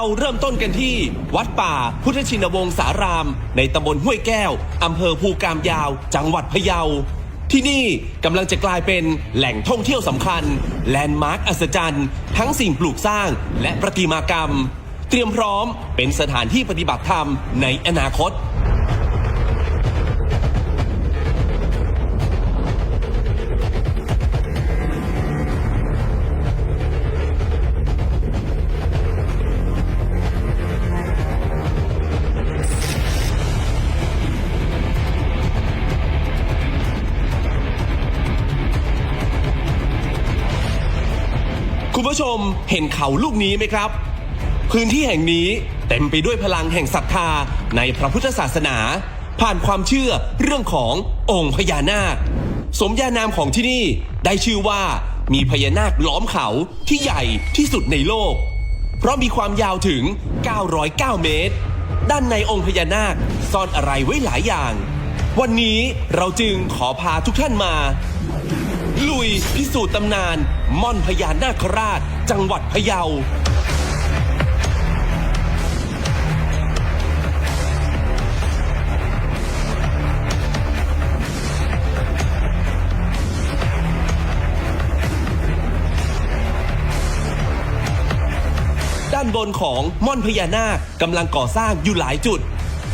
เราเริ่มต้นกันที่ วัดป่า พุทธชินวงศาราม ในตำบลห้วยแก้ว อำเภอภูกามยาว จังหวัดพะเยา ที่นี่กำลังจะกลายเป็นแหล่งท่องเที่ยวสำคัญ แลนด์มาร์คอัศจรรย์ ทั้งสิ่งปลูกสร้างและประติมากรรม เตรียมพร้อมเป็นสถานที่ปฏิบัติธรรมในอนาคต คุณผู้ชมเห็นเขาลูกนี้ไหมครับ พื้นที่แห่งนี้เต็มไปด้วยพลังแห่งศรัทธาในพระพุทธศาสนา ผ่านความเชื่อเรื่องขององค์พญานาค สมญานามของที่นี่ได้ชื่อว่ามีพญานาคล้อมเขาที่ใหญ่ที่สุดในโลก เพราะมีความยาวถึง 909 เมตร ด้านในองค์พญานาคซ่อนอะไรไว้หลายอย่าง วันนี้เราจึงขอพาทุกท่านมา ลุยพิสูจน์ตำนานม่อนพญานาคราช จังหวัดพะเยา ด้านบนของม่อนพญานาคกำลังก่อสร้างอยู่หลายจุด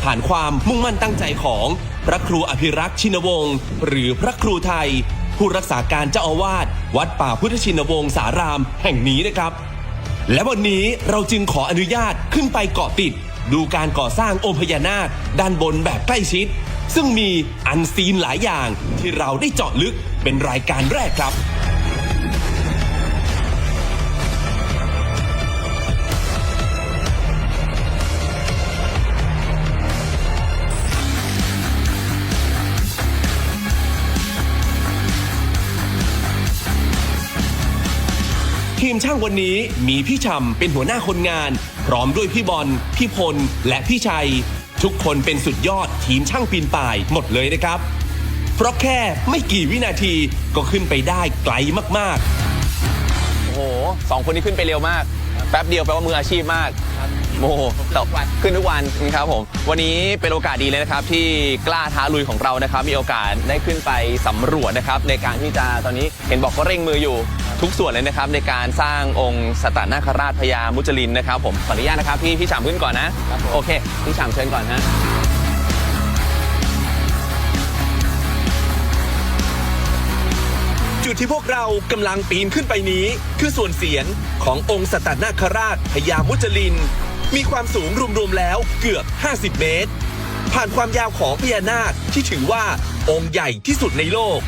ผ่านความมุ่งมั่นตั้งใจของพระครูอภิรักษ์ชินวงศ์หรือพระครูไทย ผู้รักษาการเจ้าอาวาสวัดป่าพุทธชินวงศ์สารามแห่งนี้นะครับ และวันนี้เราจึงขออนุญาตขึ้นไปเกาะติด ดูการก่อสร้างองค์พญานาคด้านบนแบบใกล้ชิด ซึ่งมีอันซีนหลายอย่างที่เราได้เจาะลึกเป็นรายการแรกครับ ทีมช่างวันนี้มีพี่ชำเป็นหัวหน้าคนงาน พร้อมด้วยพี่บอลพี่พล และพี่ชัย ทุกคนเป็นสุดยอดทีมช่างปีนป่ายหมดเลยนะครับ เพราะแค่ไม่กี่วินาทีก็ขึ้นไปได้ไกลมากๆ โอ้โหสองคนนี้ขึ้นไปเร็วมาก แป๊บเดียวแปลว่ามืออาชีพมาก โอ้โหแต่ขึ้นทุกวันครับผมวันนี้เป็นโอกาสดีเลยนะครับ ที่กล้าท้าลุยของเรานะครับ มีโอกาสได้ขึ้นไปสำรวจนะครับ ในการที่จะตอนนี้เห็นบอกก็เร่งมืออยู่ทุกส่วนเลยนะครับ ในการสร้างองค์สตนาคราชพญามุจลินนะครับ ผมขออนุญาตนะครับพี่พี่ฉ่ำขึ้นก่อนนะโอเคพี่ฉ่ำเชิญก่อนฮะจุดที่พวกเรากำลังปีนขึ้นไปนี้ คือส่วนเสียนขององค์สตนาคราชพญามุจลิน มีความสูงรวมๆแล้วเกือบ 50 เมตร ผ่านความยาวของพญานาคที่ถือว่าองค์ใหญ่ที่สุดในโลก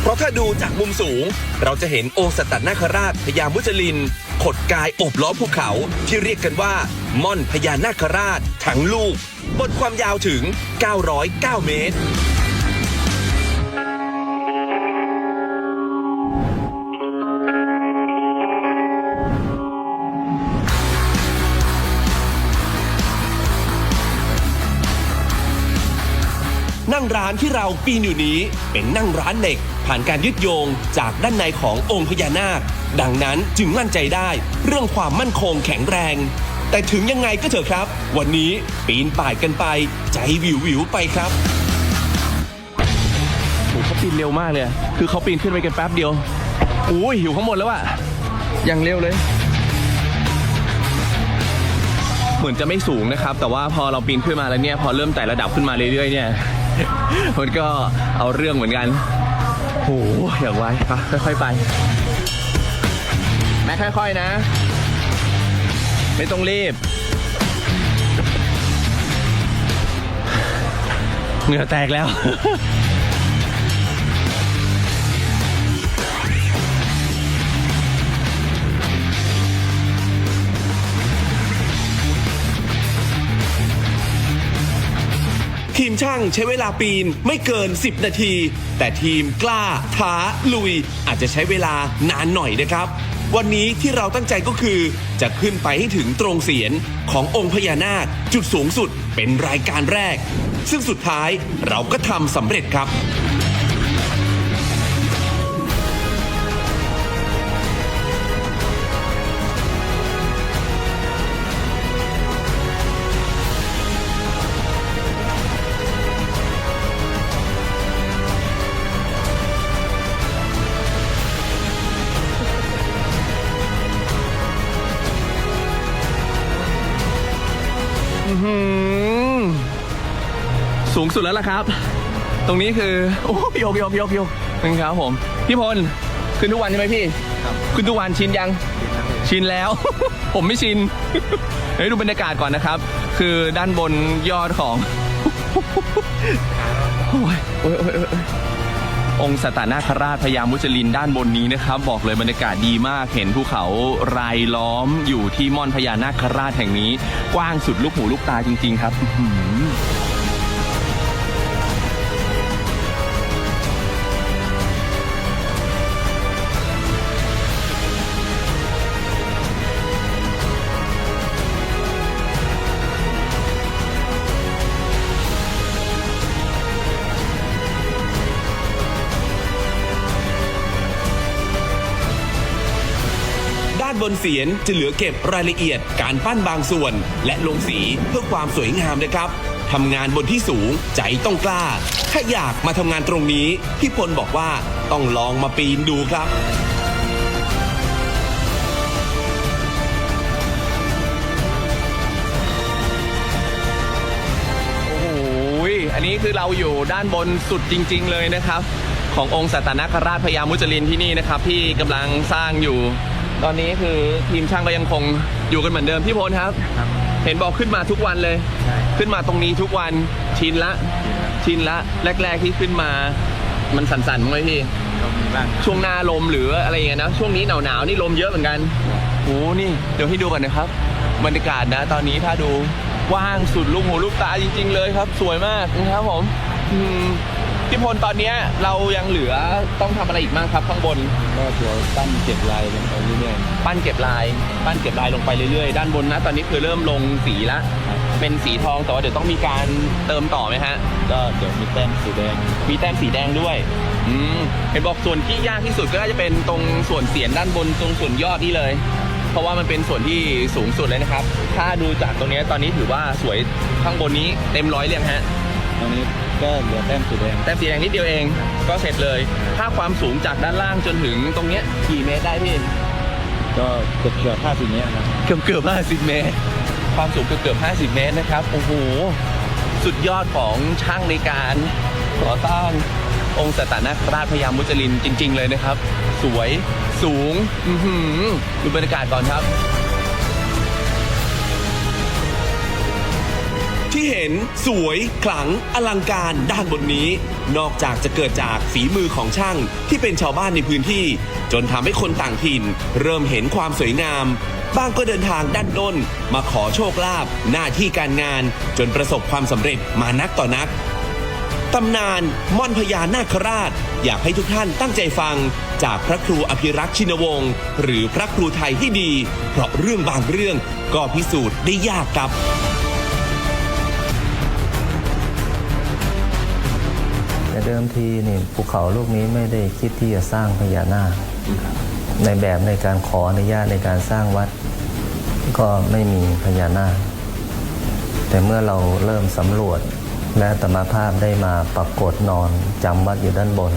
เพราะถ้าดูจากมุมสูง เราจะเห็นองค์สตนาคราชพญามุจลิน ขดกายอบล้อมภูเขาที่เรียกกันว่า ม่อนพญานาคราชทั้งลูก บนความยาวถึง 909 เมตร นั่งร้านที่เราปีนอยู่นี้ เป็นนั่งร้านเหล็ก ผ่านการยึดโยงจากด้านในขององค์พญานาค ดังนั้นจึงมั่นใจได้เรื่องความมั่นคงแข็งแรง แต่ถึงยังไงก็เถอะครับ วันนี้ปีนป่ายกันไป ใจวิววิวไปครับโอ้เขาปีนเร็วมากเลย คือเขาปีนขึ้นไปกันแป๊บเดียวโอ้ยหิวข้างหมดแล้วอะอย่างเร็วเลย เหมือนจะไม่สูงนะครับ แต่ว่าพอเราปีนขึ้นมาแล้วเนี่ย พอเริ่มไต่ระดับขึ้นมาเรื่อยๆเนี่ย มันก็เอาเรื่องเหมือนกันโหอยากไว้ปะค่อยๆไป แม่ค่อยๆนะ ไม่ต้องรีบ เหงื่อแตกแล้ว ทีมช่างใช้เวลาปีนไม่เกิน 10 นาที แต่ทีมกล้าท้าลุย อาจจะใช้เวลานานหน่อยนะครับ วันนี้ที่เราตั้งใจก็คือ จะขึ้นไปให้ถึงตรงเสียนขององค์พญานาคจุดสูงสุดเป็นรายการแรก ซึ่งสุดท้ายเราก็ทำสำเร็จครับ งสุดแล้วล่ะครับ ตรงนี้คือ โอ้ยกยกยกยกนะครับผม พี่พลขึ้นทุกวันใช่ไหมพี่ครับขึ้นทุกวันชินยัง ชินแล้ว ผมไม่ชินเฮ้ยดูบรรยากาศก่อนนะครับ คือด้านบนยอดของโอ้ยโอ้ยโอ้ยโอ้ยองค์สตตนาคราชพญามุจลินด้านบนนี้นะครับ บอกเลยบรรยากาศดีมากเห็นภูเขารายล้อมอยู่ที่ม่อนพญานาคราชแห่งนี้ กว้างสุดลูกหูลูกตาจริง ๆ ครับ นเสียนจะเหลือเก็บรายละเอียดการปั้นบางส่วน และลงสีเพื่อความสวยงามนะครับทำงานบนที่สูงใจต้องกล้า ถ้าอยากมาทำงานตรงนี้ พี่พลบอกว่าต้องลองมาปีนดูครับโอ้โหอันนี้คือเราอยู่ด้านบนสุดจริง ๆ เลยนะครับ ขององค์สัตนคราชพญามุจลินที่นี่นะครับ ที่กำลังสร้างอยู่ ตอนนี้คือทีมช่างก็ยังคงอยู่กันเหมือนเดิมพี่พลครับ ครับ เห็นบอกขึ้นมาทุกวันเลย ใช่ขึ้นมาตรงนี้ทุกวันชินละ ชินละแรก ๆที่ขึ้นมามันสั่นๆมั้างไหมพี่ก็มีบ้างช่วงหน้าลมหรืออะไรอย่างเงี้ยนะช่วงนี้หนาวๆนี่ลมเยอะเหมือนกันโอ้นี่เดี๋ยวให้ดูกันนะครับบรรยากาศนะ ตอนนี้ถ้าดูว่างสุดลูกหูลูกตาจริง ๆ เลยครับ สวยมากนะครับผมอืม พี่พลตอนเนี้ยเรายังเหลือต้องทำอะไรอีกบ้างครับข้างบน ก็เดี๋ยวตั้งเก็บลายลงไปเรื่อยปั้นเก็บลาย ปั้นเก็บลายลงไปเรื่อยๆ ด้านบนนะตอนนี้คือเริ่มลงสีละ ๆครับเป็นสีทองแต่ว่าเดี๋ยวต้องมีการเติมต่อไหมฮะ ก็เดี๋ยวมีแต้มสีแดงมีแต้มสีแดงด้วย อืม เห็นบอกส่วนที่ยากที่สุดก็น่าจะเป็นตรงส่วนเสียนด้านบนตรงส่วนยอดนี่เลย เพราะว่ามันเป็นส่วนที่สูงสุดเลยนะครับ ถ้าดูจากตรงนี้ตอนนี้ถือว่าสวยข้างบนนี้เต็มร้อยเรียงฮะ ตอนนี้ก็เหลือแต้มสีแดงแต้มสีแดงนิดเดียวเองก็เสร็จเลยถ้าความสูงจากด้านล่างจนถึงตรงเนี้ยกี่เมตรได้พี่ก็เกือบเกือบห้าสิบเนี้ยครับเกือบเกือบ50เมตร ความสูงเกือบเกือบ50เมตรนะครับโอ้โหสุดยอดของช่างในการก่อสร้างองค์สตานาคราชพญามุจลินจริง ๆ เลยนะครับ สวยสูงอือหือดูบรรยากาศก่อนครับ ที่เห็นสวย ขลัง อลังการด้านบนนี้ นอกจากจะเกิดจากฝีมือของช่างที่เป็นชาวบ้านในพื้นที่ จนทำให้คนต่างถิ่น เริ่มเห็นความสวยงาม บ้างก็เดินทางด้านด้น มาขอโชคลาภหน้าที่การงาน จนประสบความสำเร็จมานักต่อนักตำนานม่อนพญานาคราช อยากให้ทุกท่านตั้งใจฟัง จากพระครูอภิรักษ์ชินวงศ์หรือพระครูไทยที่ดี เพราะเรื่องบางเรื่องก็พิสูจน์ได้ยากครับ แต่เดิมทีนี่ภูเขาลูกนี้ไม่ได้คิดที่จะสร้างพญานาคในแบบในการขออนุญาตในการสร้างวัด ก็ไม่มีพญานาค แต่เมื่อเราเริ่มสำรวจและตมาภาพได้มาปรากฏนอนจำวัดอยู่ด้านบน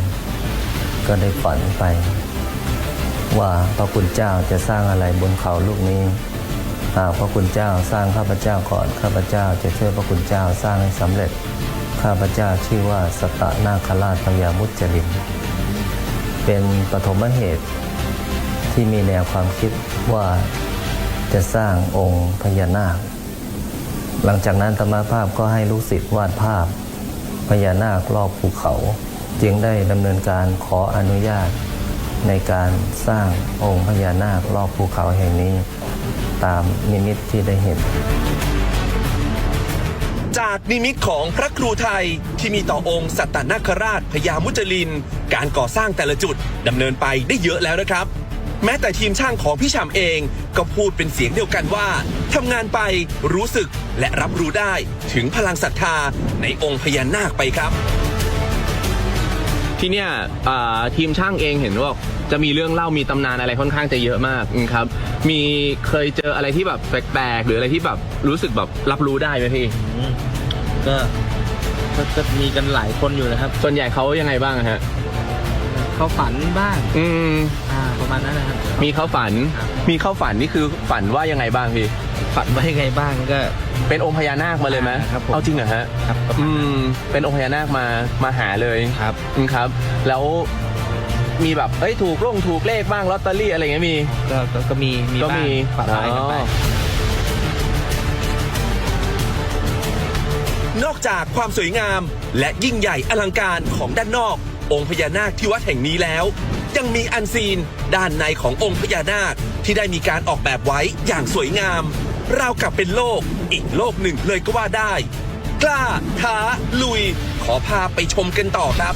ก็ได้ฝันไป ว่าพระคุณเจ้าจะสร้างอะไรบนเขาลูกนี้หากพระคุณเจ้าสร้างข้าพเจ้าก่อนข้าพเจ้าจะช่วยพระคุณเจ้าสร้างให้สำเร็จ ข้าพเจ้าชื่อว่าสตะนาคราชพญามุจลิน เป็นปฐมเหตุที่มีแนวความคิดว่าจะสร้างองค์พญานาค หลังจากนั้นธรรมภาพก็ให้ลูกศิษย์วาดภาพพญานาครอบภูเขา จึงได้ดำเนินการขออนุญาต ในการสร้างองค์พญานาครอบภูเขาแห่งนี้ ตามนิมิตที่ได้เห็น จากนิมิตของพระครูไทยที่มีต่อองค์สัตตนาคราชพญามุจลิน การก่อสร้างแต่ละจุดดำเนินไปได้เยอะแล้วนะครับ แม้แต่ทีมช่างของพี่ชำเองก็พูดเป็นเสียงเดียวกันว่าทำงานไปรู้สึกและรับรู้ได้ถึงพลังศรัทธาในองค์พญานาคไปครับ ที่เนี่ยอ่าทีมช่างเองเห็นว่าจะมีเรื่องเล่ามีตำนานอะไรค่อนข้างจะเยอะมากครับ มีเคยเจออะไรที่แบบแปลกๆ หรืออะไรที่แบบรู้สึกแบบรับรู้ได้ไหมพี่ อืมก็ก็จะมีกันหลายคนอยู่นะครับ ส่วนใหญ่เขายังไงบ้างอะฮะ เขาฝันบ้างอืม อ่าประมาณนั้นนะครับ มีเข้าฝัน ครับ มีเข้าฝันนี่คือฝันว่ายังไงบ้างพี่ ฝันว่ายังไงบ้างก็ เป็นองค์พญานาคมาเลยไหมครับผม เอาจริงเหรอฮะ ครับประอืมาณนั้นมเป็นองค์พญานาคมา มาหาเลย ครับ อืมครับ แล้ว มีแบบเอ้ยถูกลงถูกเลขบ้างลอตเตอรี่อะไรอย่างเงี้ยมี ก็ก็ก็มีมีก็บ้างมีปะปายกันไป อ๋อ นอกจากความสวยงาม และยิ่งใหญ่อลังการของด้านนอก องค์พญานาคที่วัดแห่งนี้แล้ว ยังมีอันซีนด้านในขององค์พญานาคที่ได้มีการออกแบบไว้อย่างสวยงาม ราวกับเป็นโลก อีกโลกหนึ่งเลยก็ว่าได้ กล้าท้าลุย ขอพาไปชมกันต่อครับ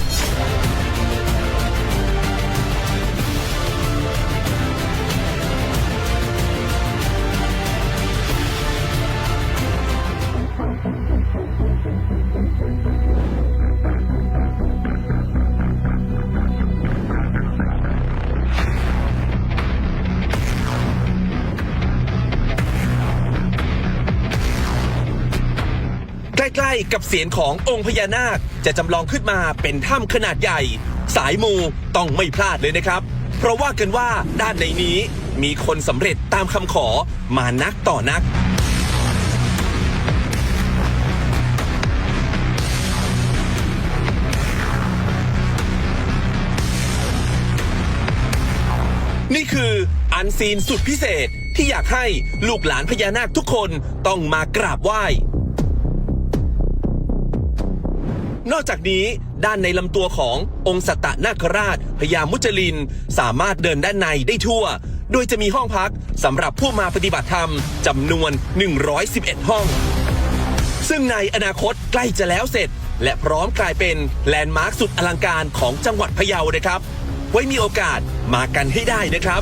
ใกล้ๆ กับเสียงขององค์พญานาค จะจำลองขึ้นมาเป็นถ้ำขนาดใหญ่ สายมูต้องไม่พลาดเลยนะครับ เพราะว่ากันว่าด้านในนี้มีคนสำเร็จตามคำขอมานักต่อนักนี่คืออันซีนสุดพิเศษที่อยากให้ลูกหลานพญานาคทุกคนต้องมากราบไหว้ นอกจากนี้ด้านในลำตัวขององค์สัตตนาคราชพญามุจลิน สามารถเดินด้านในได้ทั่ว โดยจะมีห้องพักสำหรับผู้มาปฏิบัติธรรมจำนวน 111 ห้อง ซึ่งในอนาคตใกล้จะแล้วเสร็จ และพร้อมกลายเป็นแลนด์มาร์คสุดอลังการของจังหวัดพะเยานะครับ ไว้มีโอกาสมากันให้ได้นะครับ